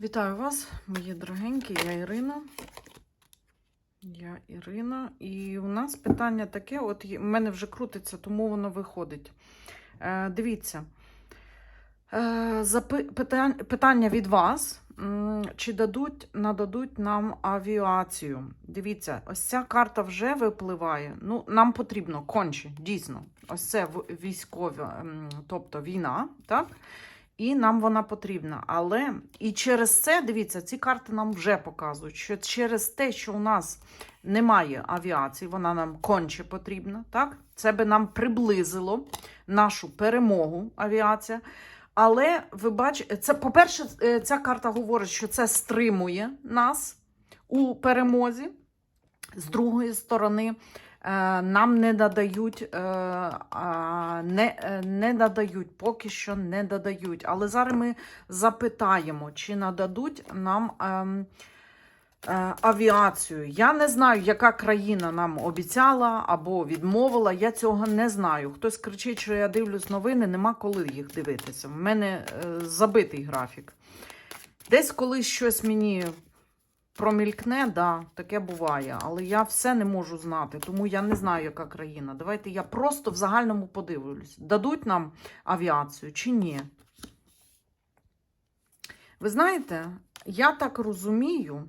Вітаю вас, мої дорогенькі, я Ірина. Я Ірина. І у нас питання таке: от в мене вже крутиться, тому воно виходить. Е, дивіться, е, питання від вас. Чи дадуть, нададуть нам авіацію? Дивіться, ось ця карта вже випливає. Ну, нам потрібно конче, дійсно. Ось це військова, тобто війна, так? І нам вона потрібна. Але і через це, дивіться, ці карти нам вже показують, що через те, що у нас немає авіації, вона нам конче потрібна. Так? Це би нам приблизило нашу перемогу авіація. Але ви бачите, це, по-перше, е, ця карта говорить, що це стримує нас у перемозі. З другої сторони, нам не надають, е, не, е, не надають, поки що не надають. Але зараз ми запитаємо, чи нададуть нам ем, е, авіацію. Я не знаю, яка країна нам обіцяла або відмовила. Я цього не знаю. Хтось кричить, що я дивлюсь новини, нема коли їх дивитися. В мене е, забитий графік. Десь колись щось мені промількне, да, таке буває, але я все не можу знати, тому я не знаю, яка країна. Давайте я просто в загальному подивлюсь, дадуть нам авіацію чи ні. Ви знаєте, я так розумію,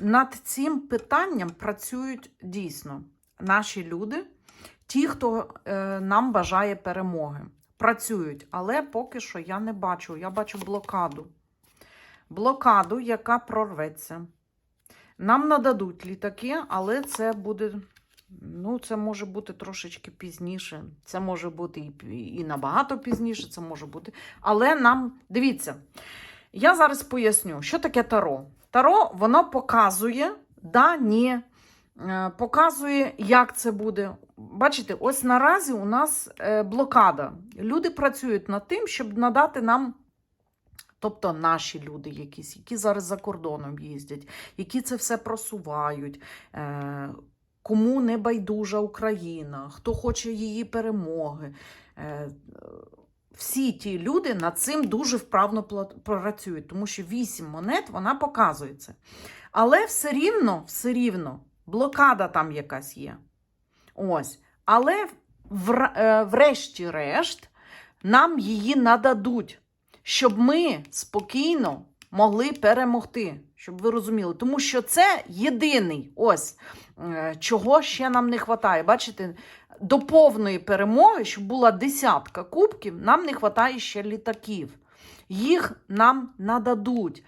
над цим питанням працюють дійсно наші люди, ті, хто е, нам бажає перемоги. Працюють, але поки що я не бачу. Я бачу блокаду блокаду, яка прорветься. Нам нададуть літаки, але це буде. Ну, це може бути трошечки пізніше. Це може бути і, і набагато пізніше, це може бути. Але нам, дивіться, я зараз поясню, що таке таро. Таро, воно показує, да, ні, е, показує, як це буде. Бачите, ось наразі у нас е, блокада. Люди працюють над тим, щоб надати нам Тобто наші люди якісь, які зараз за кордоном їздять, які це все просувають, е, кому не байдужа Україна, хто хоче її перемоги. Е, всі ті люди над цим дуже вправно працюють, тому що вісім монет вона показує це. Але все рівно, все рівно, блокада там якась є. Ось. Але е, врешті-решт нам її нададуть щоб ми спокійно могли перемогти, щоб ви розуміли. Тому що це єдиний ось е, чого ще нам не вистачає. Бачите, до повної перемоги, щоб була десятка кубків, нам не вистачає ще літаків. Їх нам нададуть.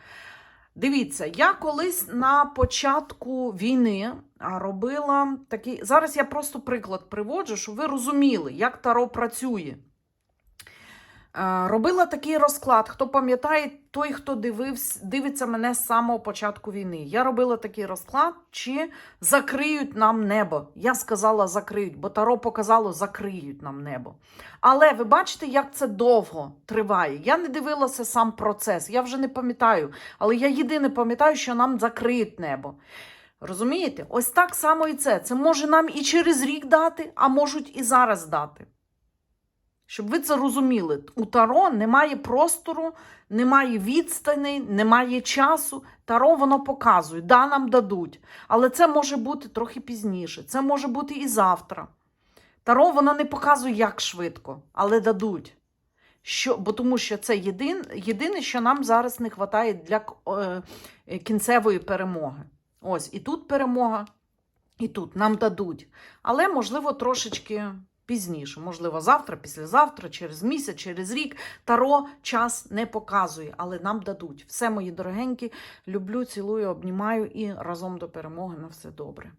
Дивіться, я колись на початку війни робила такий. Зараз я просто приклад приводжу, щоб ви розуміли, як Таро працює. Робила такий розклад. Хто пам'ятає, той, хто дивився, дивиться мене з самого початку війни. Я робила такий розклад, чи закриють нам небо. Я сказала, закриють, бо Таро показало, закриють нам небо. Але ви бачите, як це довго триває. Я не дивилася сам процес, я вже не пам'ятаю. Але я єдине пам'ятаю, що нам закриють небо. Розумієте? Ось так само і це. Це може нам і через рік дати, а можуть і зараз дати. Щоб ви це розуміли, у Таро немає простору, немає відстаней, немає часу. Таро воно показує, да, нам дадуть. Але це може бути трохи пізніше, це може бути і завтра. Таро воно не показує, як швидко, але дадуть. Що, бо тому що це єдин, єдине, що нам зараз не вистачає для е, кінцевої перемоги. Ось і тут перемога, і тут нам дадуть. Але, можливо, трошечки пізніше. Можливо, завтра, післязавтра, через місяць, через рік. Таро час не показує, але нам дадуть. Все, мої дорогенькі, люблю, цілую, обнімаю і разом до перемоги на все добре.